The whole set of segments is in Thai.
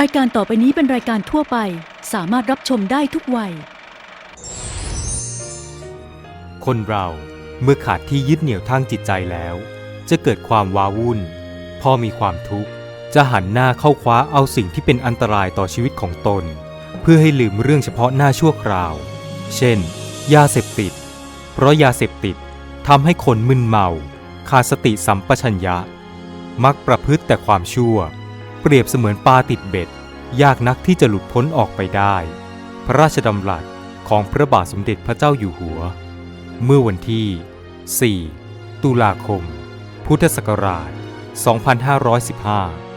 รายการต่อไปนี้เป็นรายการทั่วไป สามารถรับชมได้ทุกวัย คนเราเมื่อขาดที่ยึดเหนี่ยวทางจิตใจแล้ว จะเกิดความว้าวุ่น พอมีความทุกข์ จะหันหน้าเข้าคว้าเอาสิ่งที่เป็นอันตรายต่อชีวิตของตน เพื่อให้ลืมเรื่องเฉพาะหน้าชั่วคราว เช่น ยาเสพติด เพราะยาเสพติดทำให้คนมึนเมา ขาดสติสัมปชัญญะ มักประพฤติแต่ความชั่ว เปรียบเสมือนปลาติดเบ็ด ยากนักที่จะหลุดพ้นออกไปได้ พระราชดำรัสของพระบาทสมเด็จพระเจ้าอยู่หัว เมื่อวันที่ 4 ตุลาคม พุทธศักราช 2515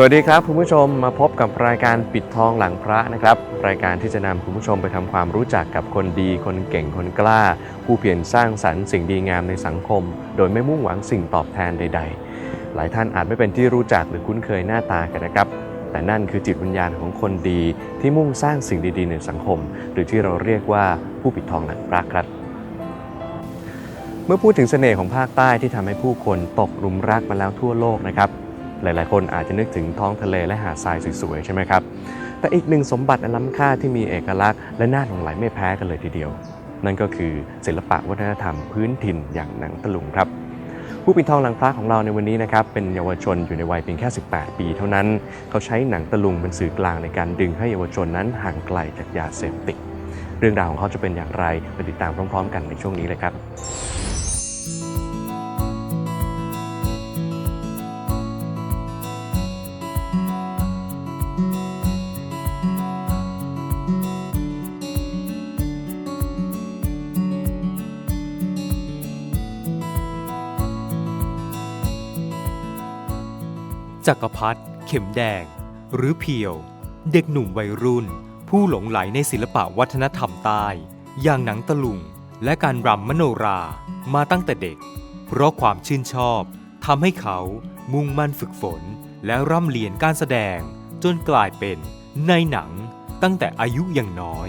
สวัสดีครับคุณผู้ชมมาพบกับรายการปิดทองหลังพระนะครับ รายการที่จะนำคุณผู้ชมไปทำความรู้จักกับคนดี คนเก่งคนกล้า ผู้เพียรสร้างสรรค์สิ่งดีงามในสังคม โดยไม่มุ่งหวังสิ่งตอบแทนใด ๆ หลายท่านอาจไม่เป็นที่รู้จักหรือคุ้นเคยหน้าตากันนะครับ แต่นั่นคือจิตวิญญาณของคนดีที่มุ่งสร้างสิ่งดีๆ ในสังคม หรือที่เราเรียกว่าผู้ปิดทองหลังพระครับเมื่อพูดถึงเสน่ห์ของภาคใต้ที่ทำให้ผู้คนตกหลุมรักมาแล้วทั่วโลกนะครับ หลาย ๆ คนอาจจะนึกถึงท้องทะเลและหาดทรายสวย ๆ ใช่ไหมครับ แต่อีกหนึ่งสมบัติอันล้ำค่าที่มีเอกลักษณ์และน่าหลงไหลไม่แพ้กันเลยทีเดียว นั่นก็คือศิลปะวัฒนธรรมพื้นถิ่นอย่างหนังตะลุงครับผู้ปิดทองหลังพระของเราในวันนี้นะครับเป็นเยาวชนอยู่ในวัยเพียงแค่ 18 ปี เท่านั้น เขาใช้หนังตะลุงเป็นสื่อกลางในการดึงให้เยาวชนนั้นห่างไกลจากยาเสพติด เรื่องราวของเขาจะเป็นอย่างไรไปติดตามพร้อม ๆ กันในช่วงนี้เลยครับ จักรพัฒเข็มแดง หรือเพียว เด็กหนุ่มวัยรุ่น ผู้หลงไหลในศิลปะวัฒนธรรมใต้ อย่างหนังตะลุง และการรำมโนรามาตั้งแต่เด็ก เพราะความชื่นชอบทำให้เขามุ่งมั่นฝึกฝน และร่ำเรียนการแสดงจนกลายเป็นในหนังตั้งแต่อายุยังน้อย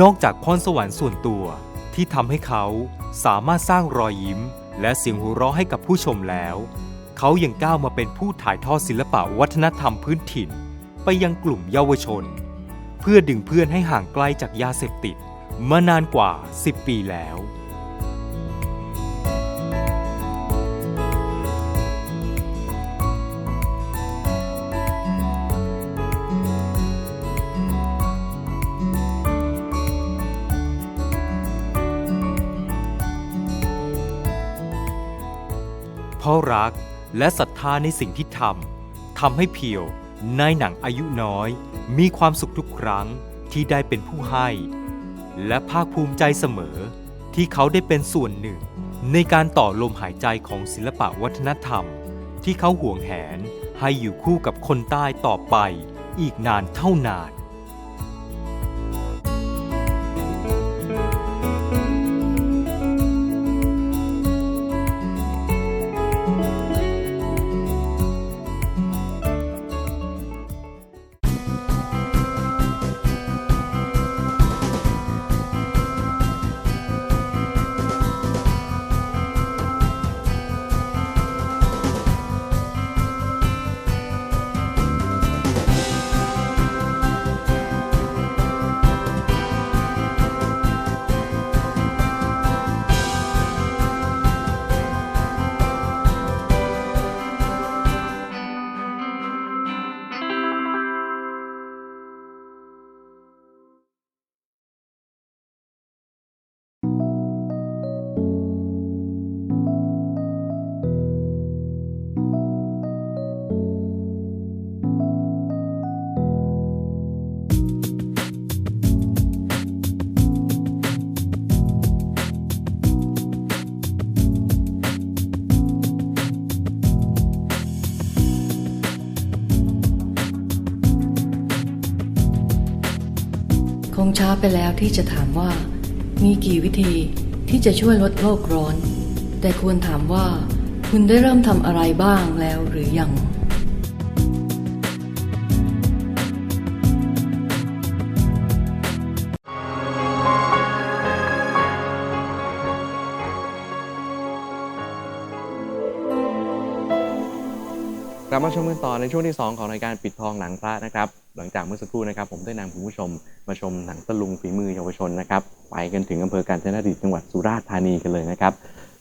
นอกจากพรสวรรค์ส่วนตัวที่ทำให้เขาสามารถสร้างรอยยิ้ม และเสียงหัวเราะให้กับผู้ชมแล้ว เขายังก้าวมาเป็นผู้ถ่ายทอดศิลปะวัฒนธรรมพื้นถิ่น ไปยังกลุ่มเยาวชน เพื่อดึงเพื่อนให้ห่างไกลจากยาเสพติด มานานกว่า 10 ปีแล้ว เพรารักและศรัทธาในสิ่งที่ทำทำให้เพียวในหนังอายุน้อย มีความสุขทุกครั้งที่ได้เป็นผู้ให้ และภาคภูมิใจเสมอ ที่เขาได้เป็นส่วนหนึ่ง ในการต่อลมหายใจของศิลปะวัฒนธรรม ที่เขาห่วงแหนให้อยู่คู่กับคนใต้ต่อไป อีกนานเท่านาน ไปแล้วที่จะถามว่า มีกี่วิธีที่จะช่วยลดโลกร้อน แต่ควรถามว่า คุณได้เริ่มทำอะไรบ้างแล้วหรือยัง กลับมาชมกันต่อในช่วงที่ 2 ของรายการปิดทองหลังพระนะครับ หลังจากเมื่อสักครู่นะครับ ผมได้นำคุณผู้ชมมาชมหนังตะลุงฝีมือเยาวชนนะครับไปกันถึงอำเภอกาญจนดิตจังหวัดสุราษฎร์ธานีกันเลยนะครับ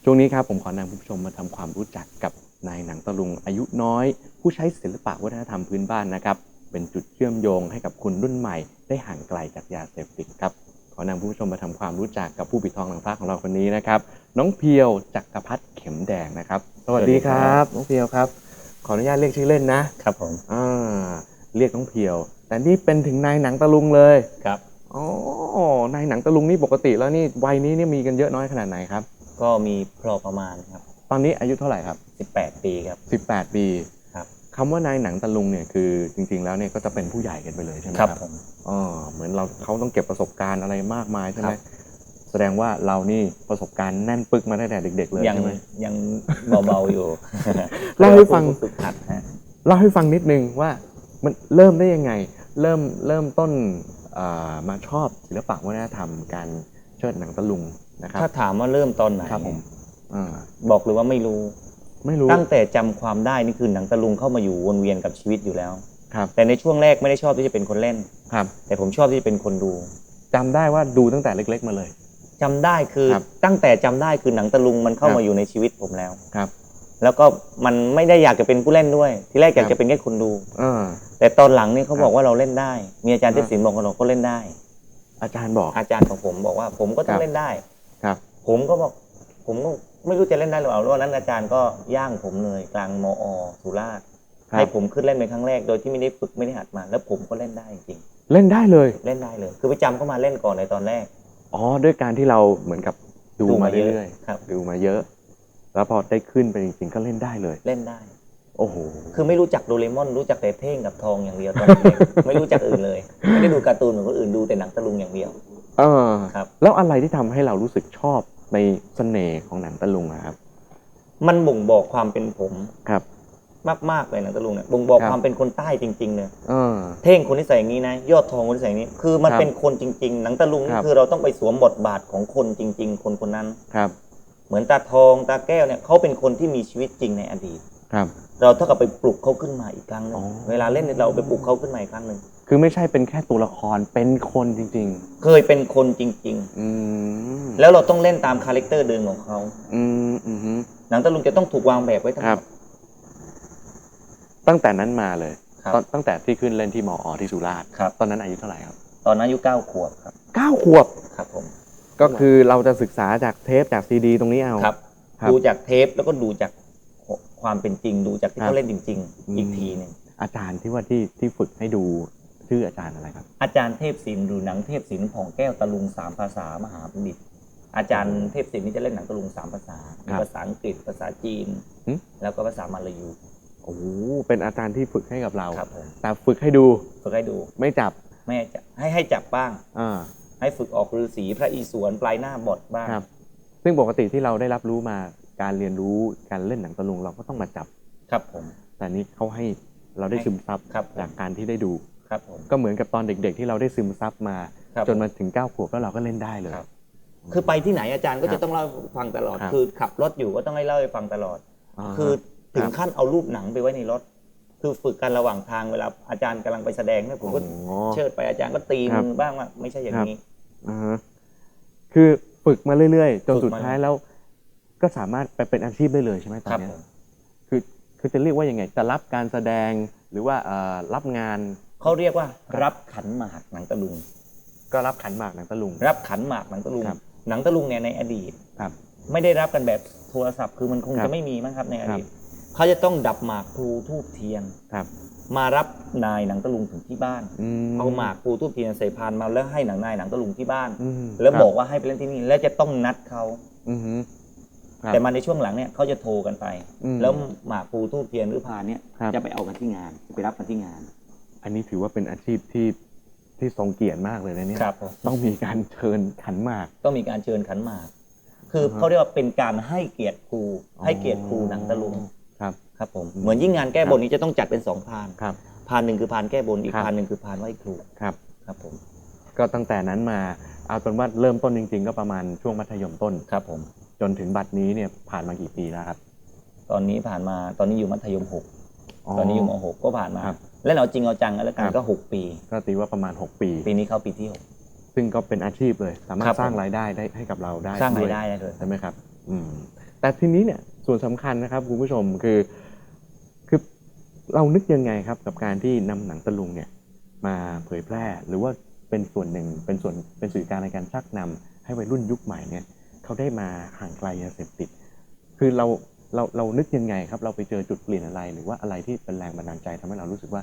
ช่วงนี้ครับผมขอนำคุณผู้ชมมาทำความรู้จักกับนายหนังตะลุงอายุน้อย ผู้ใช้ศิลปะวัฒนธรรมพื้นบ้านนะครับ เป็นจุดเชื่อมโยงให้กับคนรุ่นใหม่ ได้ห่างไกลจากยาเสพติดครับขอนำคุณผู้ชมมาทำความรู้จักกับผู้ปิดทองหลังพระของเราคนนี้นะครับน้องเพียวจักรพัฒน์เข็มแดงนะครับ สวัสดีครับน้องเพียวครับ ออนุญาตเรียกชื่อเล่นนะครับผมอ่าเรียกน้องเพียว แต่นี่เป็นถึงนายหนังตะลุงเลยครับอ๋อนายหนังตะลุงนี่ปกติแล้วนี่วัยนี้เนี่ยมีกันเยอะน้อยขนาดไหนครับ ก็มีพอประมาณครับ ตอนนี้อายุเท่าไหร่ครับ 18 ปีครับ 18 ปีครับคำว่านายหนังตะลุงเนี่ยคือจริง ๆ แล้วเนี่ยก็จะเป็นผู้ใหญ่กันไปเลยใช่ไหมคครัรับบผมอ๋อเหมือนเราเขาต้องเก็บประสบการณ์อะไรมากมายใช่ไหมครับ แสดงว่าเรานี่ประสบการณ์แน่นปึกมาตั้งแต่เด็ก ๆ เลยยังใช่ไหมยังเบาๆอยู่เล่าให้ฟังฝึกหัดฮะเล่าให้ฟังนิดนึงว่ามันเริ่มได้ยังไง เริ่มเริ่มต้นเอ่อมาชอบศิลปะวัฒนธรรมการเชิดหนังตะลุงนะครับ ถ้าถามว่าเริ่มตอนไหนครับผม อ่าบอกเลยว่าไม่รู้ ไม่รู้ตั้งแต่จำความได้นี่คือหนังตะลุงเข้ามาอยู่วนเวียนกับชีวิตอยู่แล้ว ครับแต่ในช่วงแรกไม่ได้ชอบที่จะเป็นคนเล่น ครับแต่ผมชอบที่จะเป็นคนดู จำได้ว่าดูตั้งแต่เล็ก ๆ มาเลย จำได้คือครับตั้งแต่จำได้คือหนังตะลุงมันเข้าครับมาอยู่ในชีวิตผมแล้ว ครับ แล้วก็มันไม่ได้อยากจะเป็นผู้เล่นด้วย ที่แรกอยากครับ จะเป็นแค่คนดูอ่าแต่ตอนหลังนี่เขาครับบอกว่าเราเล่นได้ มีอาจารย์คเทรับพศิลป์บอกว่าเราก็เล่นได้ อาจารย์บอก อาจารย์ของผมบอกว่าผมก็ต้อครังบ เล่นได้ ครับ ผมก็บอก ผมก็ไม่รู้จะเล่นได้หรือเปล่าแล้ววันนั้นอาจารย์ก็ย่างผมเลยกลางมอสุราษฎร์ครับ ให้ผมขึ้นเล่นเป็นครั้งแรกโดยที่ไม่ได้ฝึกไม่ได้หัดมา แล้วผมก็เล่นได้จริงเล่นได้เลย ๆเล่นได้เลย คือไปจำเข้ามาเล่นก่อนในตอนแรก อ๋อด้วยการที่เราเหมือนกับดูดูมามาเยอะเรื่อยครับๆดูมาเยอะ แล้วพอได้ขึ้นไปจริงๆก็เล่นได้เลย เล่นได้ โอ้โหคือไม่รู้จักโดเรมอนรู้จักแต่เท่งกับทองอย่างเดียวตอนเด็กไม่รู้จักอื่นเลย ไม่ได้ดูการ์ตูนเหมือนคนอื่นดูแต่หนังตะลุงอย่างเดียวเออครับ แล้วอะไรที่ทำให้เรารู้สึกชอบในเสน่ห์ของหนังตะลุงอะครับ มันบ่งบอกความเป็นผมครับ มากๆเลยหนังตะลุงเนี่ยบ่งบอกครับ ความเป็นคนใต้จริงๆเลยเออ เท่งคนที่ใส่อย่างนี้นะ ยอดทองคนที่ใส่อย่างนี้ คือมันครับเป็นคนจริง ๆ หนังตะลุงคนี่รับ คือเราต้องไปสวมบทบาทของคนจริง ๆ คนคนนั้น ครับเหมือนตาทองตาแก้วเนี่ยเขาเป็นคนที่มีชีวิตจริงในอดีต ครับ เราเท่ากับไปปลุกเขาขึ้นมาอีกครั้งหนึงอ๋อ เวลาเล่นเนี่ยเราไปปลุกเขาขึ้นมาอีกครั้งหนึ่งคือไม่ใช่เป็นแค่ตัวละครเป็นคนจริง เคยเป็นคนจริง ๆ อืมๆ แล้วเราต้องเล่นตามคาแรคเตอร์เดิมของเขาอืมอืมฮึหนังตะลุงจะต้องถูกวางแบบไว้ทั้งคหรัมบด ตั้งแต่นั้นมาเลยครับ ตอนตั้งแต่ที่ขึ้นเล่นที่มอที่สุราษฎร์ครับ ตอนนั้นอายุเท่าไหร่ครับตอนนั้นอายุเก้าขวบครับเก้าขวบครับผมก็คือเราจะศึกษาจากเทปจากซีดี ตรงนี้เอา ครับ ครับดูจากเทปแล้วก็ดูจากความเป็นจริง ดูจากที่ครับเขาเล่นจริง อืม ๆ อีกทีหนึ่งอาจารย์ที่ว่าที่ที่ฝึกให้ดูชื่ออาจารย์อะไรครับ อาจารย์เทพศิลป์หรือหนังเทพศิลป์ผ่องแก้วตะลุงสามภาษามหาบัณฑิต อาจารย์เทพศิลป์นี่จะเล่นหนังตะลุงสามภาษามีครับภาษาอังกฤษภาษาจีน หึ แล้วก็ภาษามาลายูโอ้โหเป็นอาจารย์ที่ฝึกให้กับเรา ครับผมแต่ฝึกให้ดูฝึกให้ดูไม่จับไม่ให้จับให้ให้จับบ้าง อ่าให้ฝึกออกฤาษีพระอีสวนปลายหน้าบทบ้างครับ ซึ่งปกติที่เราได้รับรู้มาการเรียนรู้การเล่นหนังตะลุงเราก็ต้องมาจับ ครับผม แต่นี้เขาให้เราได้ซึมซับครับ จากการที่ได้ดู ครับผม ก็เหมือนกับตอนเด็ก ๆ ที่เราได้ซึมซับมา ครับ จนมาถึงเก้าขวบแล้วเราก็เล่นได้เลย ครับ คือไปที่ไหนอาจารย์ก็ครัจะบต้องเล่าให้ฟังตลอด ครับ คือขับรถอยู่ก็ต้องให้เล่าให้ฟังตลอดา คือ ถึงครับขั้นเอารูปหนังไปไว้ในรถ คือฝึกกันระหว่างทางเวลาอาจารย์กำลังไปแสดงเนี่ยผมก็อ๋อเชิดไปอาจารย์ก็ตีครับมือบ้างว่าไม่ใช่อย่างนี้อ่าฮะคือฝึกมาเรื่อยๆจนฝึกมาสุดท้ายแล้ว ก็สามารถไปเป็นอาชีพได้เลยใช่ไหมตอครันบเนี้ยผมคือคือจะเรียกว่ายังไงจะรับการแสดงหรือว่าเอ่อรับงานเขาเรียกว่า รับขันหมากหนังตะลุง ก็รับขันหมากหนังตะลุง รับขันหมากหนังตะลุงครับหนังตะลุงเนี่ยในอดีตครับ ไม่ได้รับกันแบบโทรศัพท์คือมันคงครับจะไม่มีมั้งครับในอครับดีต เขาจะต้องดับหมากพลูทูบเทียน ครับ มารับนายหนังตะลุงถึงที่บ้าน อืเอาหมากพลูทูบเทียนใส่พานมาแล้วให้หนังนายหนังตะลุงที่บ้าน อืมแล้วครับบอกว่าให้ไปเล่นที่นี่แล้วจะต้องนัดเขาอือฮึ ครับแต่มาในช่วงหลังเนี่ยเขาจะโทรกันไป อืมแล้วหมากพลูทูบเทียนหรือพานเนี่ยครับ จะไปเอากันที่งานไปรับกันที่งานอันนี้ถือว่าเป็นอาชีพที่ที่ทรงเกียรติมากเลยนะเนี่ยครับผมต้องมีการเชิญขันหมาก ต้องมีการเชิญขันหมาก คืออฮะเขาเรียกว่าเป็นการให้เกียรติครูให้เกียรติครูหนังตะลุง ครับครับผมเหมือนยิ่งงานแก้บนนี้จะต้องจัดเป็นสองพานครับพานหนึ่งคือพานแก้บนอีกครับพานหนึ่งคือพานไหว้ครูครับครับผม ก็ตั้งแต่นั้นมาเอาเป็นว่าเริ่มต้นจริง ๆ ก็ประมาณช่วงมัธยมต้นครับผมจนถึงบัดนี้เนี่ยผ่านมากี่ปีแล้วครับ ตอนนี้ผ่านมาตอนนี้อยู่มัธยมหกตอนนี้อยู่มหกก็ผ่านมาครับแล้วเอาจริงเอาจังกันแล้วกัคนรับก็หกปี ก็ตีว่าประมาณ6ปี ปีนี้เข้าปีที่หกซึ่งก็เป็นอาชีพเลย สามารครัถบสร้างรายได้ได้ให้กับเราได้สร้างด้ราวยได้ได้เลยใช่ไหมครับอืมแต่ทีนี้เนี่ย ส่วนสำคัญนะครับคุณผู้ชมคือคือเรานึกยังไงครับกับการที่นำหนังตะลุงเนี่ยมาเผยแพร่ หรือว่าเป็นส่วนหนึ่งเป็นส่วนเป็นสื่อกลารในการชักนำให้วัยรุ่นยุคใหม่เนี่ยเขาได้มาห่างไกลยาเสพติด คือเราเราเรานึกยังไงครับ เราไปเจอจุดเปลี่ยนอะไร หรือว่าอะไรที่เป็นแรงบันดาลใจทำให้เรารู้สึกว่า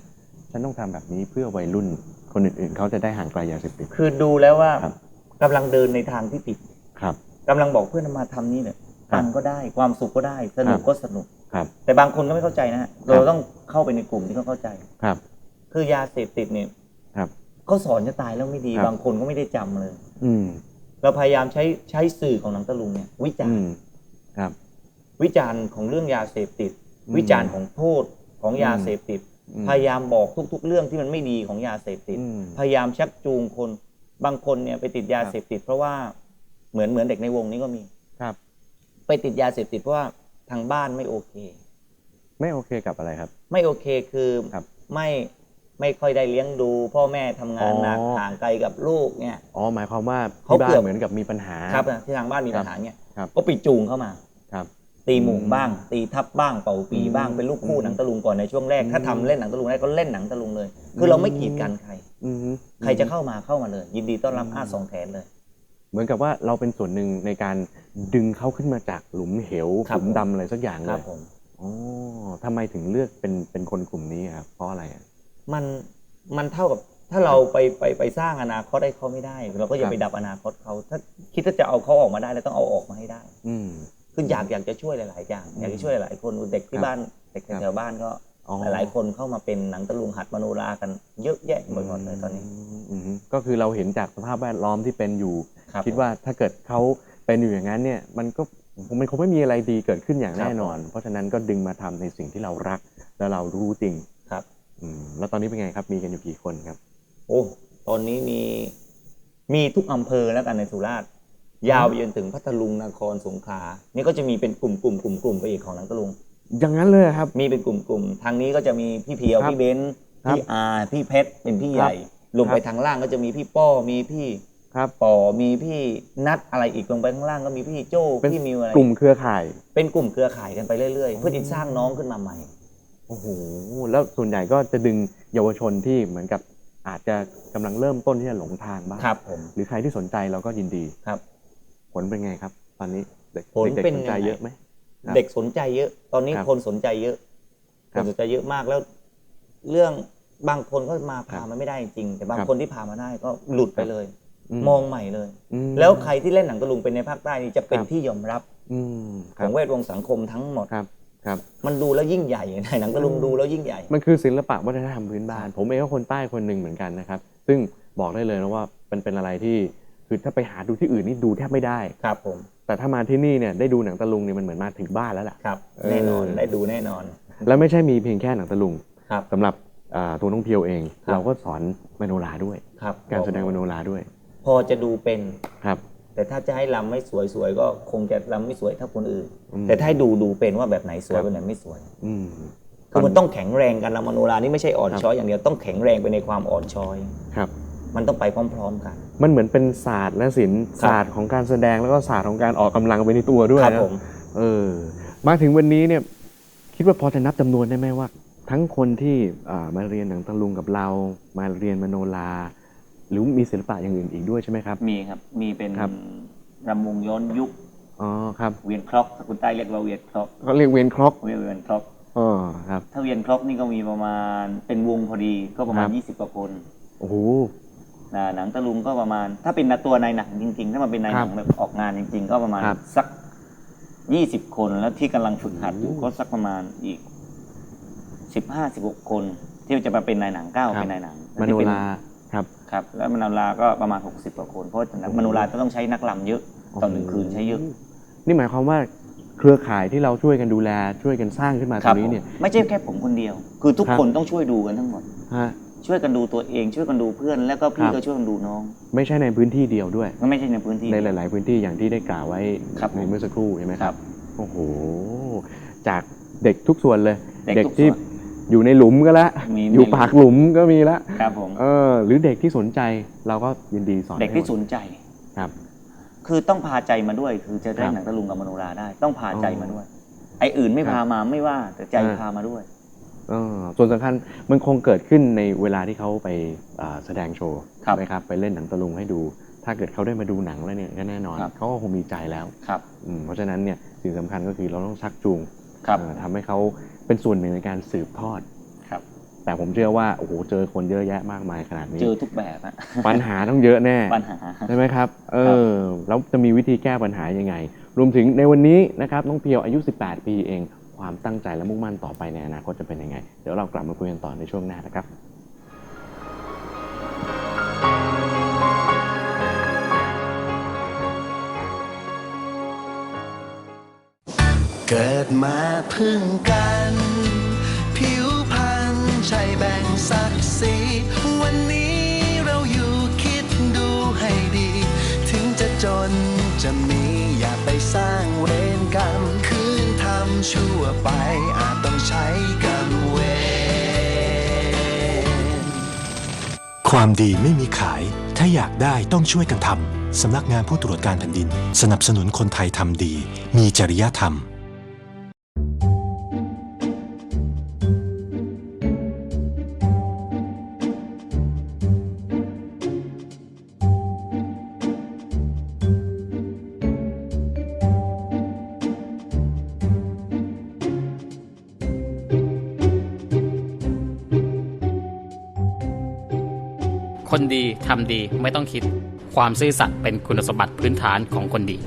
ฉันต้องทำแบบนี้เพื่อวัยรุ่นคนอื่นๆ เขาจะได้ห่างไกลยาเสพติดคือดูแล้วว่าครับกำลังเดินในทางที่ผิดครับกำลังบอกเพื่อนมาทำนี่เนี่ย ครับตังค์ก็ได้ความสุขก็ได้สนุกครับก็สนุกครับแต่บางคนก็ไม่เข้าใจนะฮะเราต้องเข้าไปในกลุ่มที่เขาเข้าใจครับ คือยาเสพติดเนี่ยครับเขาสอนจะตายแล้วไม่ดีครับบางคนก็ไม่ได้จำเลย อืมเราพยายามใช้ใช้สื่อของหนังตะลุงเนี่ย วิจาอืรมณ์ครับ วิจารณ์ของเรื่องยาเสพติดอืมวิจารณ์ของโทษของยาอืมเสพติดอืมพยายามบอกทุก ๆ เรื่องที่มันไม่ดีของยาเสพติดอืมพยายามชักจูงคน บางคนเนี่ยไปติดยาครับเสพติด เพราะว่าเหมือนเหมือนเด็กในวงนี้ก็มีครับ ไปติดยาเสพติดเพราะว่าทางบ้านไม่โอเค ไม่โอเคกับอะไรครับ ไม่โอเคคือครับ ไม่ไม่ค่อยได้เลี้ยงดู พ่อแม่ทำงานหนักอ๋อ ห่างไกลกับลูกเนี่ย อ๋อหมายความว่าเขาที่บ้าเกืนอบ เหมือนกับมีปัญหา ครับที่ทางบ้านมีครับปัญหาเนี่ยครับ ก็ไปจูงเข้ามา ครับ ตีหมู่อืมบ้าง ตีทับบ้างเป่าปีบ้างอืมเป็นลูกคู่อืมหนังตะลุงก่อนในช่วงแรกถ้าอืมทำเล่นหนังตะลุงได้ก็เล่นหนังตะลุงเลย คือเราไม่กีดกันใคร อืม ใครจะเข้ามาเข้ามาเลย ยินดีต้อนรับอืมอ้าสองแขนเลย เหมือนกับว่าเราเป็นส่วนหนึ่งในการดึงเขาขึ้นมาจากหลุมเหวครัหบลุมดำอะไรสักอย่างคเลรับยผม อ๋อทำไมถึงเลือกเป็นเป็นคนกลุ่มนี้ครับเพราะอะไรอะ มันมันเท่ากับถ้าเราไปไปไปสร้างอนาคตให้เขาไม่ได้ เราก็อย่าครับ ไปดับอนาคตเขาถ้าคิดว่าจะเอาเขาออกมาได้เราต้องเอาออกมาให้ได้ อืม คืออยากอยากจะช่วยหลาย ๆ อย่าง อยากจะช่วยหลายๆคนเด็กที่ครับบ้านเด็กครับ แถวๆบ้านก็อ๋อ หลายๆคนเข้ามาเป็นหนังตะลุงหัดมโนรากันเยอะแยะไปหมดเลยตอนนี้มอืมก็คือเราเห็นจากสภาพแวดล้อมที่เป็นอยู่ครับคิดว่าถ้าเกิดเขาเป็นอยู่อย่างนั้นเนี่ยมันก็มันคงไม่มีอะไรดีเกิดขึ้นอย่างครับแน่นอน เพราะฉะนั้นก็ดึงมาทำในสิ่งที่เรารักและเรารู้จริงครับอืมแล้วตอนนี้เป็นไงครับ มีกันอยู่กี่คนครับ โอ้ตอนนี้มีมีทุกอำเภอแล้วกันในสุราษฎร์ยาวไปจนถึงพัทลุงนครสงขลานี่ก็จะมีเป็นกลุ่มกลุ่มกลุ่มกลุ่มไปอีกของหนังตะลุง อย่างนั้นเลยครับ มีเป็นกลุ่มกลุ่มทางนี้ก็จะมีพี่เพียว ครับพี่เบนซ์ครับพี่อาพี่เพชรเป็นพี่คใหรับญ่ ลงไปครับ ทางล่างก็จะมีพี่ป้อ มีพี่ครับ ปอมีพี่นัดอะไรอีกลงไปข้างล่างก็มีพี่โจ้เป็น พี่มิวอะไร กลุ่มเครือข่าย เป็นกลุ่มเครือข่ายกันไปเรื่อยๆ เพื่อที่สร้างน้องขึ้นมาใหม่ โอ้โห แล้วส่วนใหญ่ก็จะดึงเยาวชนที่เหมือนกับอาจจะกำลังเริ่มต้นที่จะหลงทางบ้างครับผม หรือใครที่สนใจเราก็ยินดี ครับ ผลเป็นไงครับ ตอนนี้เด็กผลเด็กเป็นๆสนใจยังไง เยอะไหมครับ เด็กสนใจเยอะ ตอนนี้ครับคนสนใจเยอะคครับนสนใจเยอะมากแล้ว เรื่องบางคนก็มาครัพาบมาไม่ได้จริงๆแต่บางครับคนที่พามาได้ก็หลุดไปเลย มองใหม่เลยอืมแล้วใครที่เล่นหนังตะลุงเป็นในภาคใต้นี่จะเป็นครับที่ยอมรับอืมคขรัอบงเวทวงศ์สังคมทั้งหมดครับครับมันดูแล้วยิ่งใหญ่ในหนังตะลุงอืมดูแล้วยิ่งใหญ่ มันคือศิลปะวัฒนธรรมพื้นบ้าน ผมเองก็คนใต้คนหนึ่งเหมือนกันนะครับ ซึ่งบอกได้เลยนะว่ามันเป็นอะไรที่ คือถ้าไปหาดูที่อื่นนี่ดูแทบไม่ได้ ครับผม แต่ถ้ามาที่นี่เนี่ยได้ดูหนังตะลุงเนี่ยมันเหมือนมาถึงบ้านแล้วล่ะ ครับเออแน่นอนได้ดูแน่นอน แล้วไม่ใช่มีเพียงแค่หนังตะลุงครับสำหรับอ่าตัวน้องเพียวเองครับเราก็สอนมโนราด้วยครับการแสดงมโนราด้วย พอจะดูเป็นครับแต่ถ้าจะให้ลำไม่สวยๆก็คงจะลำไม่สวยเท่าคนอื่นอืมแต่ถ้าให้ดูดูเป็นว่าแบบไหนสวยครับแบบไหนไม่สวยอืมคือมันต้องแข็งแรงกันลำมโนรานี่ไม่ใช่อ่อนครับช้อยอย่างเดียวต้องแข็งแรงไปในความอ่อนช้อยครับ มันต้องไปพร้อม ๆ กัน มันเหมือนเป็นศาสตร์และศิลป์ครับศาสตร์ของการแสดงแล้วก็ศาสตร์ของการออกกำลังไปในตัวด้วยครับนะผมเออมาถึงวันนี้เนี่ยคิดว่าพอจะนับจำนวนได้ไหมว่า ทั้งคนที่อ่ามาเรียนหนังตะลุงกับเรา มาเรียนมโนราหรือมีศิลปะอย่างอื่นอีกด้วยใช่ไหมครับ มีครับ มีเป็นครับรำวงย้อนยุคอ๋อครับ เวียนคล็อกถ้าคุณใต้เรียกว่าเวียนคล็อกเขาเรียกเวนคล็อกเวียนเวียนคล็อกอ๋อครับ ถ้าเวียนคล็อกนี่ก็มีประมาณเป็นวงพอดีก็ประมาณครับ20กว่าคน โอ้โห นะหนังตะลุงก็ประมาณ ถ้าเป็นตัวในหนังจริง ๆ ถ้ามันเป็นในหนังครับแบบออกงานจริง ๆ ก็ประมาณครับ สักยี่สิบคนแล้วที่กำลังฝึกหัดอยู่โอ้ก็สักประมาณอีกสิบห้าสิบหกคน ที่จะมาเป็นนายหนังเก้าครับเป็นนายหนังมโนราครับ ครับแล้วมโนราก็ประมาณ 60กว่าคน เพราะนักมโนราจะต้องใช้นักลำเยอะต่อหนึ่งคืนใช้เยอะนี่หมายความว่าเครือข่ายที่เราช่วยกันดูแลช่วยกันสร้างขึ้นมาตครรับงนี้เนี่ยไม่ใช่แค่ผมคนเดียว คือทุกครับ คนต้องช่วยดูกันทั้งหมด ฮะ ช่วยกันดูตัวเอง ช่วยกันดูเพื่อน แล้วก็คพี่รับก็ช่วยกันดูน้อง ไม่ใช่ในพื้นที่เดียวด้วยก็ไม่ใช่ในพื้นที่ในหลาย ๆ พื้นที่อย่างที่ได้กล่าวไว้ครับในเมื่อสักครู่ใช่ไหมคครัรับบโอ้โหจากเด็กทุกส่วนเลย เด็กทุกที่ส่วนอยู่ในหลุมก็แล้วมีอยู่ในหลุมปากหลุมก็มีแล้วครับผมเออ หรือเด็กที่สนใจเราก็ยินดีสอนเด็กที่ให้หมสนใจครับ คือต้องพาใจมาด้วย คือจะได้ครับหนังตะลุงกับมโนราได้ ต้องพาใจอ๋อมาด้วย ไอ้อื่นไม่ครับพามาไม่ว่าแต่ใจอ่าพามาด้วยเออ ส่วนสำคัญมันคงเกิดขึ้นในเวลาที่เขาไปอ่าแสดงโชว์ครับนะครับไปเล่นหนังตะลุงให้ดู ถ้าเกิดเขาได้มาดูหนังแล้วเนี่ยก็แน่นอนครับเขาก็คงมีใจแล้วครับอืมเพราะฉะนั้นเนี่ยสิ่งสำคัญก็คือเราต้องชักจูงครับเอ่อทำให้เขาเป็นส่วนหนึ่งในการสืบทอดครับ แต่ผมเชื่อว่าโอ้โหเจอคนเยอะแยะมากมายขนาดนี้เจอทุกแบบอะปัญหาต้องเยอะแน่ปัญหาใช่ไหมครับเออแล้วจะมีวิธีแก้ปัญหายังไง รวมถึงในวันนี้นะครับน้องเพียวอายุ 18 ปีเอง ความตั้งใจและมุ่งมั่นต่อไปในอนาคตจะเป็นยังไง เดี๋ยวเรากลับมาคุยกันต่อในช่วงหน้านะครับเกิดมาพึ่งกัน ผิวพันธ์ใช่แบ่งศักดิ์ศรี ชั่วไปอาจต้องใช้กรรมเวรความดีไม่มีขาย ถ้าอยากได้ต้องช่วยกันทำสำนักงานผู้ตรวจการแผ่นดิน สนับสนุนคนไทยทำดี มีจริยธรรม ทำดีไม่ต้องคิด ความซื่อสัตย์เป็นคุณสมบัติพื้นฐานของคนดี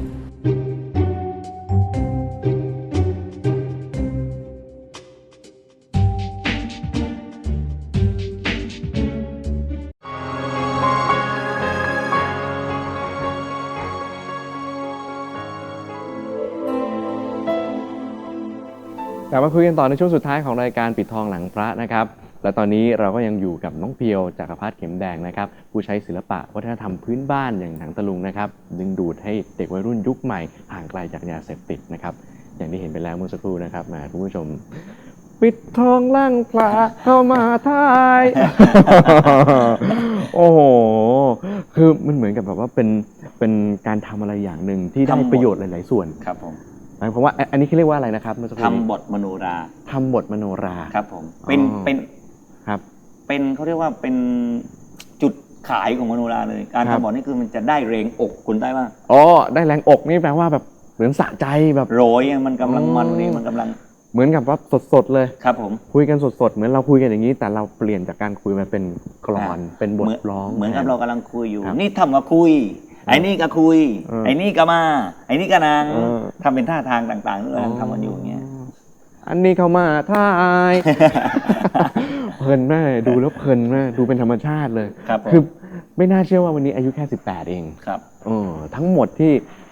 กลับมาคุยกันต่อในช่วงสุดท้ายของรายการปิดทองหลังพระนะครับ และตอนนี้เราก็ยังอยู่กับน้องเพียวจากรพัฒน์เข็มแดงนะครับ ผู้ใช้ศิลปะวัฒนธรรมพื้นบ้านอย่างหนังตะลุงนะครับดึงดูดให้เด็กวัยรุ่นยุคใหม่ห่างไกลจากยาเสพติดนะครับ อย่างที่เห็นไปแล้วเมื่อสักครู่นะครับแหมาคุณผู้ชม ปิดทองล่างพระเข้ามาทาย โอ้โห คือมันเหมือนกับแบบว่าเป็นเป็นการทำอะไรอย่างหนึ่งที่ได้ทำหมดประโยชน์หลาย ๆ ส่วนครับผมหมายความว่าอันอันนี้เขาเรียกว่าอะไรนะครับเมื่อสักครู่นี้ทำบทมโนราทำบทมโนรา ครับผม เป็น อ๋อ เป็น ครับ เป็นเขาเรียกว่าเป็นจุดขายของมโนราเลย การครับ ทำบทนี่คือมันจะได้แรงอกคุณได้ว่าอ๋อได้แรงอกนี่แปลว่าแบบเหมือนสะใจแบบ โรยมันกำลังมันอ๋อนี่มันกำลังเหมือนกับว่าสดๆเลย ครับผม คุยกันสดๆเหมือนเราคุยกันอย่างนี้ แต่เราเปลี่ยนจากการคุยมาเป็นกลอน เป็นบทเหมือนร้อง เหมือนกับเรากำลังคุยอยู่ ครับนี่ทำกับคุย ไอ้นี่ก็คุย เออไอ้นี่ก็มา ไอ้นี่ก็นางเออ ทำเป็นท่าทางต่างๆที่เราทำกันอยู่อย่างเงี้ย อันนี้เข้ามาท่าย เพลินแม่ดูแล้วเพลินแม่ดูเป็นธรรมชาติเลยครับผมคือไม่น่าเชื่อว่าวันนี้อายุแค่ 18 เองครับเออทั้งหมดที่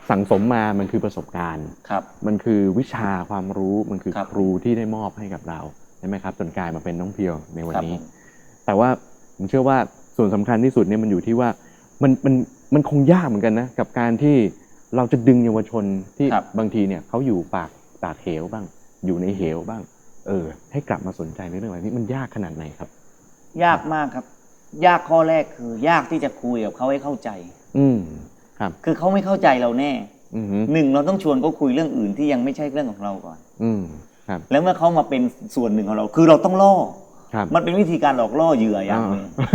สั่งสมมามันคือประสบการณ์ ครับ มันคือวิชาความรู้มันคือครับครูที่ได้มอบให้กับเราใช่ไหมครับจนกลายมาเป็นน้องเพียวในวันครับนี้ผม แต่ว่าผมเชื่อว่าส่วนสำคัญที่สุดเนี่ยมันอยู่ที่ว่ามันมันมันคงยากเหมือนกันนะ กับการที่เราจะดึงเยาวชนที่ครับ บางทีเนี่ยเขาอยู่ปากปากเหวบ้าง อยู่ในเหวบ้าง เออ ให้กลับมาสนใจในเรื่องอะไรนี้มันยากขนาดไหนครับ ยากมากครับ ยากข้อแรกคือ ยากที่จะคุยกับเขาให้เข้าใจ อืมครับ คือเขาไม่เข้าใจเราแน่อืมฮึหนึ่งเราต้องชวนเขาคุยเรื่องอื่นที่ยังไม่ใช่เรื่องของเราก่อน อืมครับ แล้วเมื่อเขามาเป็นส่วนหนึ่งของเรา คือเราต้องล่อ ครับ มันเป็นวิธีการหลอกล่อเหยื่ออย่างหนึ่งอ่า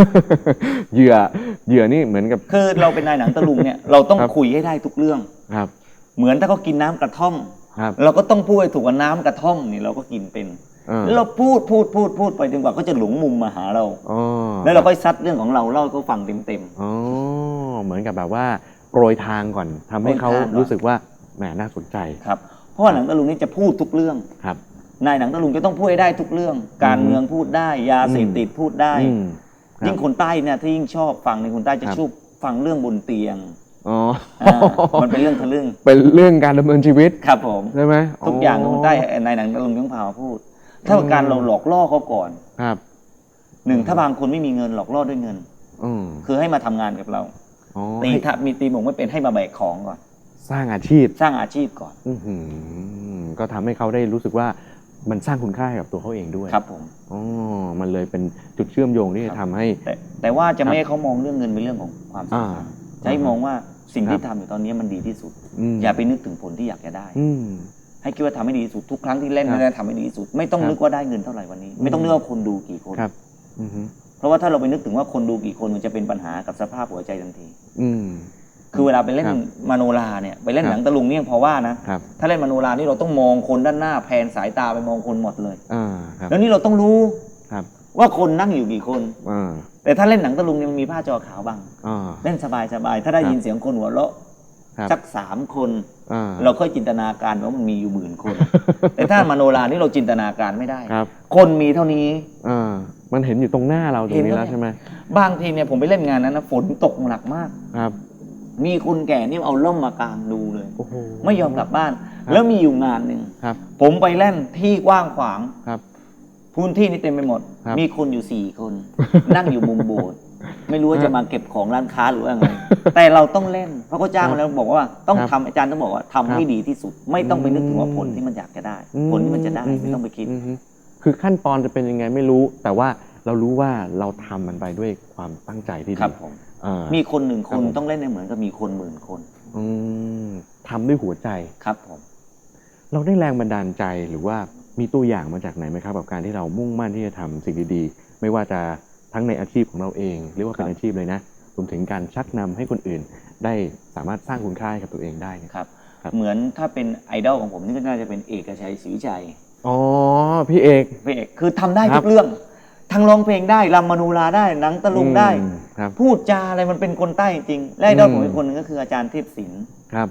เหยื่อเหยื่อนี่เหมือนกับ คือเราเป็นนายหนังตะลุงเนี่ย เราต้องครับ คุยให้ได้ทุกเรื่อง ครับ เหมือนถ้าเขากินน้ำกระท่อมครับ เราก็ต้องพูดให้ถูกกับน้ำกระท่อมนี่เราก็กินเป็นอ่าแล้วเราพูดพูดพูดพูดไปจนกว่าเขาจะหลงมุมมาหาเราอ๋อแล้วเราก็ซัดเรื่องของเราเล่าให้เขาฟังเต็มอ๋อเหมือนกับแบบว่าโปรยทางก่อนทำให้เขาโปรยทางก่อนรู้สึกว่าแหมน่าสนใจๆครับ เพราะว่าหนังตะลุงนี่จะพูดทุกเรื่องครับนายหนังตะลุงจะต้องพูดให้ได้ทุกเรื่อง การเมืองพูดได้ ยาเสพติดพูดได้อืมครับยิ่งคนใต้เนี่ยที่ยิ่งชอบฟังในยคนใต้จะครับชอบฟังเรื่องบนเตียง อ๋ออ่ามันเป็นเรื่องทะลึ่งเป็นเรื่องการดำเนินชีวิตครับผม ใช่ไหมทุกอย่างคนใต้ในหนังตะลุงต้องพามาพูด ถ้าการเราหลอกล่อเขาก่อนครับหนึ่งถ้าบางคนไม่มีเงินหลอกล่อด้วยเงิน อืมคือให้มาทำงานกับเรา อ๋อตีให้ถ้ามีตีหมงไม่เป็นให้มาแบกของก่อน สร้างอาชีพ สร้างอาชีพก่อนอื้อหือก็ทำให้เขาได้รู้สึกว่ามันสร้างคุณค่าให้กับตัวเขาเองด้วยครับผม อ๋อมันเลยเป็นจุดเชื่อมโยงที่จะทำให้ แต่แต่ว่าจะครับไม่ให้เขามองเรื่องเงินเป็นเรื่องของความสำคัญอ่า จะให้มองว่า สิ่งที่ครับทำอยู่ตอนนี้มันดีที่สุดมอย่าไปนึกถึงผลที่อยากจะได้ อืม ให้คิดว่าทำให้ดีที่สุดทุกครั้งที่เล่นครับไม่ได้ทำให้ดีที่สุด ไม่ต้องครับนึกว่าได้เงินเท่าไหร่วันนี้อืมไม่ต้องนึกว่าคนดูกี่คน ครับ อือหือเพราะว่าถ้าเราไปนึกถึงว่าคนดูกี่คนมันจะเป็นปัญหากับสภาพหัวใจทันที อืม คือเวลาไปเล่นครับมโนราเนี่ยไปเล่นครับ หนังตะลุงเนี่ยยังพอว่านะ ครับถ้าเล่นมโนรานี่เราต้องมองคนด้านหน้าแพนสายตาไปมองคนหมดเลย อ่าครับแล้วนี่เราต้องรู้ครับว่าคนนั่งอยู่กี่คน อ่า แต่ถ้าเล่นหนังตะลุงเนี่ยมันมีผ้าจอขาวบังอ่า เล่นสบายๆถ้าได้ครับยินเสียงคนหัวเราะครับ สักสามคน อ่า เราค่อยจินตนาการว่ามันมีอยู่หมื่นคน แต่ถ้ามโนรานี่เราจินตนาการไม่ได้ครับ คนมีเท่านี้ อ่า มันเห็นอยู่ตรงหน้าเราตรงเห็นนี้แล้แล้ววใช่ไหมบางทีเนี่ยผมไปเล่นงานนั้นนะฝนตกหนักมาก ครับ มีคนแก่นี่เอาล่มมากางดูเลย โอ้โห ไม่ยอมกลับบ้านครับแล้วมีอยู่งานหนึ่งครับ ผมไปเล่นที่กว้างขวาง ครับ พื้นที่นี่เต็มไปหมด ครับมีคนอยู่สี่คน นั่งอยู่มุมโบสถ์ไม่รู้ว่าจะมาเก็บของร้านค้าหรือว่าไง แต่เราต้องเล่นเพราะเขาจ้างมาแล้วบอกว่าต้องครับทำอาจารย์ต้องบอกว่าทำครับให้ดีที่สุด ไม่ต้องไปนึกถึงว่าอืมผลที่มันอยากจะได้ อืผลที่มันจะได้ไม่ต้องไปคิดมคือขั้นตอนจะเป็นยังไงไม่รู้ แต่ว่าเรารู้ว่าเราทำมันไปด้วยความตั้งใจที่คดีรับผม อ่า มีคนหนึ่งคครับนผม ต้องเล่นในเหมือนกับมีคนหมื่นคนอืมทำด้วยหัวใจ ครับผม เราได้แรงบันดาลใจหรือว่า มีตัวอย่างมาจากไหนไหมครับกับการที่เรามุ่งมั่นที่จะทำสิ่งดีๆ ไม่ว่าจะทั้งในอาชีพของเราเอง หรือว่าเป็นอาชีพเลยนะรวมถึงการชักนำให้คนอื่น ได้สามารถสร้างคุณค่าให้กับตัวเองได้เนี่ยครับครับเหมือนถ้าเป็นไอดอลของผมนี่ก็น่าจะเป็นเอกชัยศรีวิชัยอ๋อพี่เอกพระเอกคือทำได้ครัทุบกเรื่องทั้งร้องเพลงได้รำมโนราได้หนังตะลุงได้อืมครับพูดจาอะไรมันเป็นคนใต้จริงและไอดอลอืมผมอีกคนหนึงก็คืออาจารย์เทพศิลป์ครับ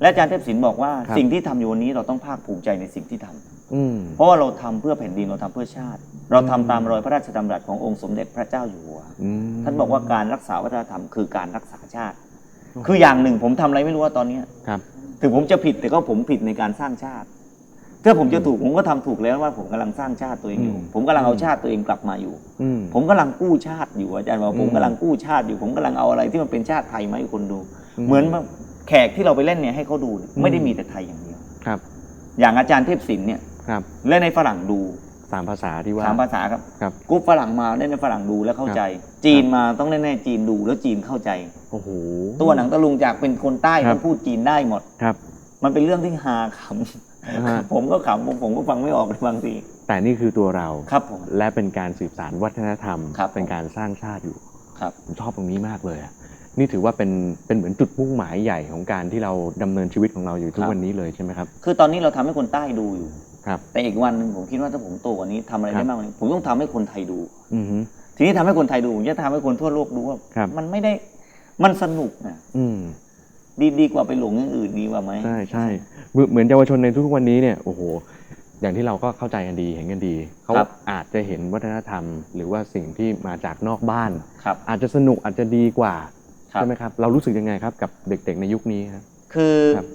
และอาจารย์เทพศิลป์บอกว่าครับสิ่งที่ทำอยู่วันนี้เราต้องภาคภูมิใจในสิ่งที่ทำอืม เพราะว่าเราทำเพื่อแผ่นดินเราทำเพื่อชาติ เราทำอืมตามรอยพระราชดำรัสขององค์สมเด็จพระเจ้าอยู่หัวอืมท่านบอกว่าการรักษาวัฒนธรรมคือการรักษาชาติ คืออย่างหนึ่งผมทำอะไรไม่รู้ว่าตอนเนี้ยครับ ถึงผมจะผิดแต่ก็ผมผิดในการสร้างชาติ ถ้าผมจะถูกผมก็ทำถูกแล้วว่าผมกำลังสร้างชาติตัวเองอยู่อืมผมกำลังเอาชาติตัวเองกลับมาอยู่อืมผมกำลังกู้ชาติอยู่อาจารย์บอกอืมผมกำลังกู้ชาติอยู่ ผมกำลังเอาอะไรที่มันเป็นชาติไทยมาให้คนดูอืมเหมือนแขกที่เราไปเล่นเนี่ยให้เขาดูเนี่ยอืมไม่ได้มีแต่ไทยอย่างเดียวครับ อย่างอาจารย์เทพศิลป์เนี่ย ครับ เล่นในฝรั่งดูสามภาษาที่ว่าสามภาษาครับครับกรุ๊ปฝรั่งมาเล่นในฝรั่งดูแล้วเข้าใจ จีนมาต้องเล่นให้จีนดูแล้วจีนเข้าใจโอ้โหตัวหนังตะลุงจากเป็นคนใต้ครัก็บพูดจีนได้หมดครับ มันเป็นเรื่องที่ฮาขอ่าฮะำผมก็ขำผมผมก็ฟังไม่ออกบางทีแต่นี่คือตัวเราครับผมและเป็นการสืบสานวัฒนธรรมครับเป็นการสร้างชาติอยู่ครับผมชอบตรงนี้มากเลยอะนี่ถือว่าเป็นเป็นเหมือนจุดมุ่งหมายใหญ่ของการที่เราดำเนินชีวิตของเราอยู่ทุกครับวันนี้เลยใช่ไหมครับ คือตอนนี้เราทำให้คนใต้ดูอยู่ครับ แต่อีกวันหนึ่งผมคิดว่าถ้าผมโตกว่านี้ทำอะไรครัได้บมากกว่านี้ผมต้องทำให้คนไทยดูอือฮึทีนี้ทำให้คนไทยดูผมจะทำให้คนทั่วโลกดูว่าครับมันไม่ได้มันสนุกนะอืมดีดีกว่าไปหลงอย่างอื่นดีกว่าไหมใช่ใช่เหมือนเหมือนเยาวชนในทุกๆวันนี้เนี่ยโอ้โหอย่างที่เราก็เข้าใจกันดีเห็นกันดี เขาครับอาจจะเห็นวัฒนธรรม หรือว่าสิ่งที่มาจากนอกบ้านครับอาจจะสนุกอาจจะดีกว่าครับใช่ไหมครับ เรารู้สึกยังไงครับกับเด็กๆในยุคนี้ครับคือครับ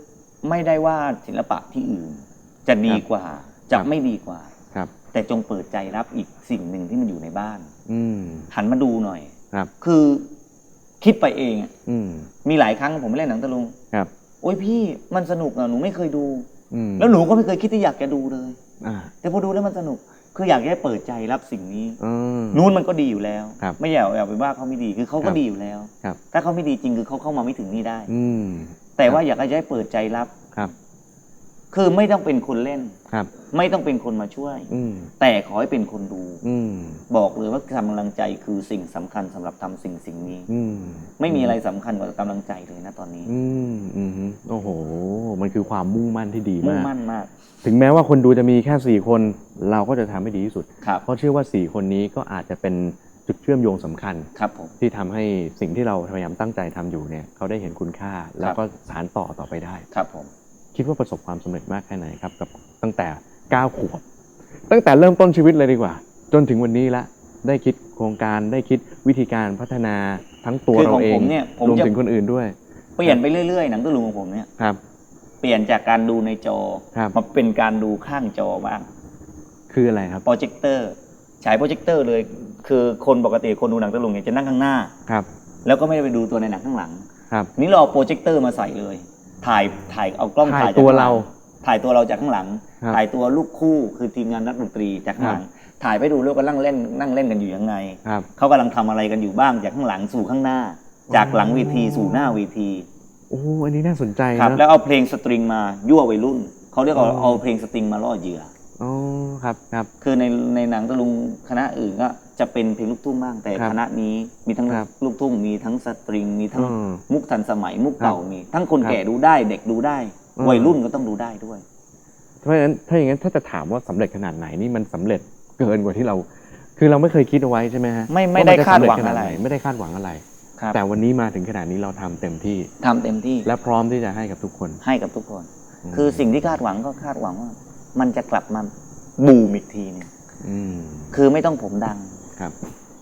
ไม่ได้ว่าศิลปะที่อื่น จะดีกว่า จะครับไม่ดีกว่าครับ แต่จงเปิดใจรับอีกสิ่งหนึ่งที่มันอยู่ในบ้าน อืมหันมาดูหน่อยครับ คือคิดไปเองอะอืมมีหลายครั้งผมเล่นหนังตะลุง ครับ โอ้ยพี่มันสนุกอะหนูไม่เคยดู อืมแล้วหนูก็ไม่เคยคิดที่อยากจะดูเลย อ่าแต่พอดูแล้วมันสนุก คืออยากให้เปิดใจรับสิ่งนี้ อืม นู้นมันก็ดีอยู่แล้ว ครับไม่อยากอยากไปว่าเขาไม่ดีคือเขาคก็รับดีอยู่แล้ว ครับ ถ้าเขาไม่ดีจริงคือเขาเข้ามาไม่ถึงนี่ได้ อืมแต่ว่าอยากให้เปิดใจรับ ครับ คือไม่ต้องเป็นคนเล่น ครับ ไม่ต้องเป็นคนมาช่วย อืมแต่ขอให้เป็นคนดู อืมบอกเลยว่ากำลังใจคือสิ่งสำคัญสำหรับทำสิ่งสิ่งนี้ อืมไม่มีอะไรสำคัญกว่ากำลังใจเลยนะตอนนี้อืมอืมโอ้โห มันคือความมุ่งมั่นที่ดีมุ่งมาก มั่นมากถึงแม้ว่าคนดูจะมีแค่สี่คน เราก็จะทำให้ดีที่สุด ครับเพราะเชื่อว่าสี่คนนี้ก็อาจจะเป็นจุดเชื่อมโยงสำคัญ ครับผม ที่ทำให้สิ่งที่เราพยายามตั้งใจทำอยู่เนี่ยเขาได้เห็นคุณค่า แล้วก็สานต่อต่อไปได้ ครับผม คิดว่าประสบความสำเร็จมากแค่ไหนครับกับตั้งแต่ 9 ขวบ ตั้งแต่เริ่มต้นชีวิตเลยดีกว่า จนถึงวันนี้ละได้คิดโครงการได้คิดวิธีการพัฒนาทั้งตัวคือเราของเอผงมเนี่ยผมรวมจะถึงคนอื่นด้วย เปลี่ยนไปเรื่อยๆหนังตะลุงของผมเนี่ยครับ เปลี่ยนจากการดูในจอครับมาเป็นการดูข้างจอบ้าง คืออะไรครับโปรเจคเตอร์ฉายโปรเจคเตอร์เลย คือคนปกติคนดูหนังตะลุงเนี่ยจะนั่งข้างหน้าครับ แล้วก็ไม่ได้ไปดูตัวในหนังข้างหลังครับนี่เราเอาโปรเจคเตอร์มาใส่เลย ถ่ายถ่ายเอากล้องถ่ายถ่ายจากตัวข้งหลังเรา ถ่ายตัวเราจากข้างหลังครับถ่ายตัวลูกคู่คือทีมงานนักดนตรีจากข้างหลัง ถ่ายไปดูแล้วก็นั่งเล่นนั่งเล่นกันอยู่ยังไงครับเขากำลังทำอะไรกันอยู่บ้างจากข้างหลังสู่ข้างหน้า จากหลังเวทีสู่หน้าเวทีโอ้อันนี้น่าสนใจครับนะแล้วเอาเพลงสตริงมายั่ววัยรุ่นเขาเรียกว่าอ๋อเอาเพลงสตริงมาล่อเหยื่ออ๋อครับครับ คือในในหนังตะลุงคณะอื่นก็ จะเป็นเพลงลูกทุ่งบ้างแต่ครับคณะนี้มีทั้งครับลูกทุ่งมีทั้งสตริง มีทั้งอืมมุกทันสมัยมุกเก่าครับมี ทั้งคนครับแก่ดูได้ เด็กดูได้ อืม วัยรุ่นก็ต้องดูได้ด้วย เพราะฉะนั้นถ้าอย่างนั้นถ้าจะถามว่าสำเร็จขนาดไหนนี่มันสำเร็จเกินกว่าที่เรา คือเราไม่เคยคิดเอาไว้ใช่ไหมฮะไม่ไม่นได้จะคาดสำเร็จหวังขนาอะไรหนไม่ได้คาดหวังอะไร ครับแต่วันนี้มาถึงขนาดนี้เราทำเต็มที่ ทำเต็มที่และพร้อมที่จะให้กับทุกคนให้กับทุกคนอืมคือสิ่งที่คาดหวังก็คาดหวังว่า มันจะกลับมาบูมอีกทีหนึง อืม คือไม่ต้องผมดัง ครับ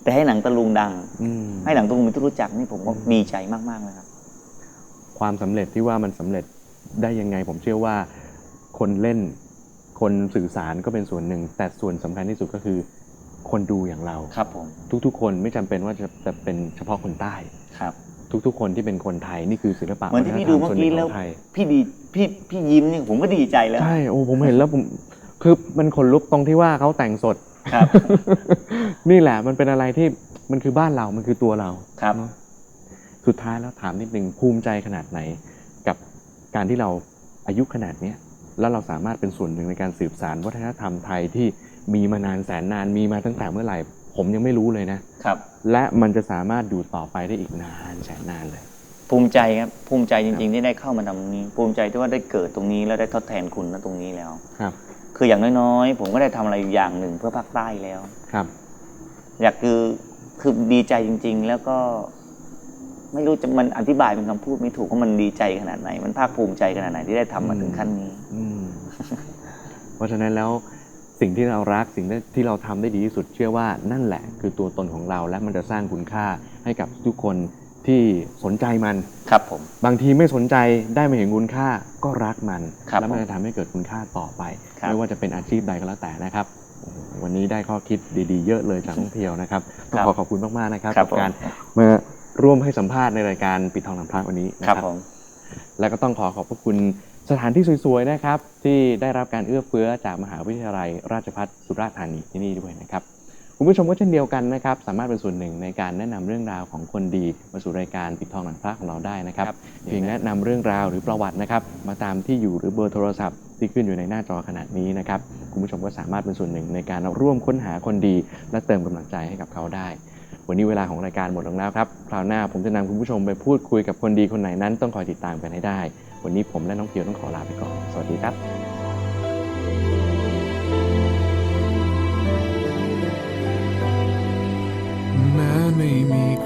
แต่ให้หนังตะลุงดังอืมให้หนังตะลุงมีที่รู้จักนี่ผมก็ดีใจมากๆเลยครับ ความสำเร็จที่ว่ามันสำเร็จได้ยังไง ผมเชื่อว่า คนเล่น คนสื่อสารก็เป็นส่วนหนึ่ง แต่ส่วนสำคัญที่สุดก็คือ คนดูอย่างเราครับผมทุกๆ คนไม่จำเป็นว่าจะจะเป็นเฉพาะคนใต้ครับทุกๆ คนที่เป็นคนไทยนี่คือศิลปะเหมือนที่พี่ดูเมื่อกี้แล้วส่นหนึ่งของไทยพี่ดีพี่พี่ยิ้มนี่ผมก็ดีใจแล้วใช่โอ้ผมเห็นแล้วผมคือมันขนลุกตรงที่ว่าเขาแต่งสด ครับ นี่แหละมันเป็นอะไรที่มันคือบ้านเรา มันคือตัวเราครับ เนอะสุดท้ายแล้วถามนิดนึงภูมิใจขนาดไหน กับการที่เราอายุขนาดเนี้ยแล้วเราสามารถเป็นส่วนหนึ่งในการสืบสานวัฒนธรรมไทยที่มีมานานแสนนานมีมาตั้งแต่เมื่อไหร่ ผมยังไม่รู้เลยนะ ครับ และมันจะสามารถอยู่ต่อไปได้อีกนานแสนนานเลย ภูมิใจครับ ภูมิใจจริงๆที่ได้เข้ามาทำตรงนี้ ภูมิใจที่ว่าได้เกิดตรงนี้แล้วได้ทดแทนคุณณตรงนี้แล้ว ครับ คืออย่างน้อยๆ ผมก็ได้ทำอะไรอย่างหนึ่งเพื่อภาคใต้แล้วครับ อยากคือคือดีใจจริง ๆ แล้วก็ ไม่รู้จะมันอธิบายเป็นคำพูดไม่ถูกว่ามันดีใจขนาดไหน มันภาคภูมิใจขนาดไหนที่ได้ทำมาถึงขั้นนี้ อืมเพราะฉะนั้นแล้วสิ่งที่เรารักสิ่งที่เราทำได้ดีที่สุดเชื่อว่านั่นแหละ คือตัวตนของเราและมันจะสร้างคุณค่าให้กับทุกคน ที่สนใจมันครับผม บางทีไม่สนใจได้มาเห็นคุณค่าก็รักมัน ครับแล้วมันผมจะทำให้เกิดคุณค่าต่อไป ครับ ไม่ว่าจะเป็นอาชีพใดก็แล้วแต่นะครับโอ้โหวันนี้ได้ข้อคิดดีๆ เยอะเลยจากน้องเพียวนะครับต้องขอขอบคุณมากๆนะครับครับกัการผมมาร่วมให้สัมภาษณ์ในรายการปิดทองหลังพระวันนี้นะคครัรับบ ผม แล้วก็ต้องขอขอบพระคุณสถานที่สวยๆนะครับ ที่ได้รับการเอื้อเฟื้อจากมหาวิทยาลัยราชภัฏสุราษฎร์ธานีที่นี่ด้วยนะครับ คุณผู้ชมก็เช่นเดียวกันนะครับ สามารถเป็นส่วนหนึ่งในการแนะนำเรื่องราวของคนดีมาสู่รายการปิดทองหลังพระของเราได้นะครับครับเพียงแนะนำเรื่องราวหรือประวัตินะครับ มาตามที่อยู่หรือเบอร์โทรศัพท์ที่ขึ้นอยู่ในหน้าจอขณะนี้นะครับ คุณผู้ชมก็สามารถเป็นส่วนหนึ่งในการร่วมค้นหาคนดี และเติมกำลังใจให้กับเขาได้ วันนี้เวลาของรายการหมดลงแล้วครับ คราวหน้าผมจะนำคุณผู้ชมไปพูดคุยกับคนดีคนไหนนั้นต้องคอยติดตามกันให้ได้ วันนี้ผมและน้องเพียวต้องขอลาไปก่อน สวัสดีครับ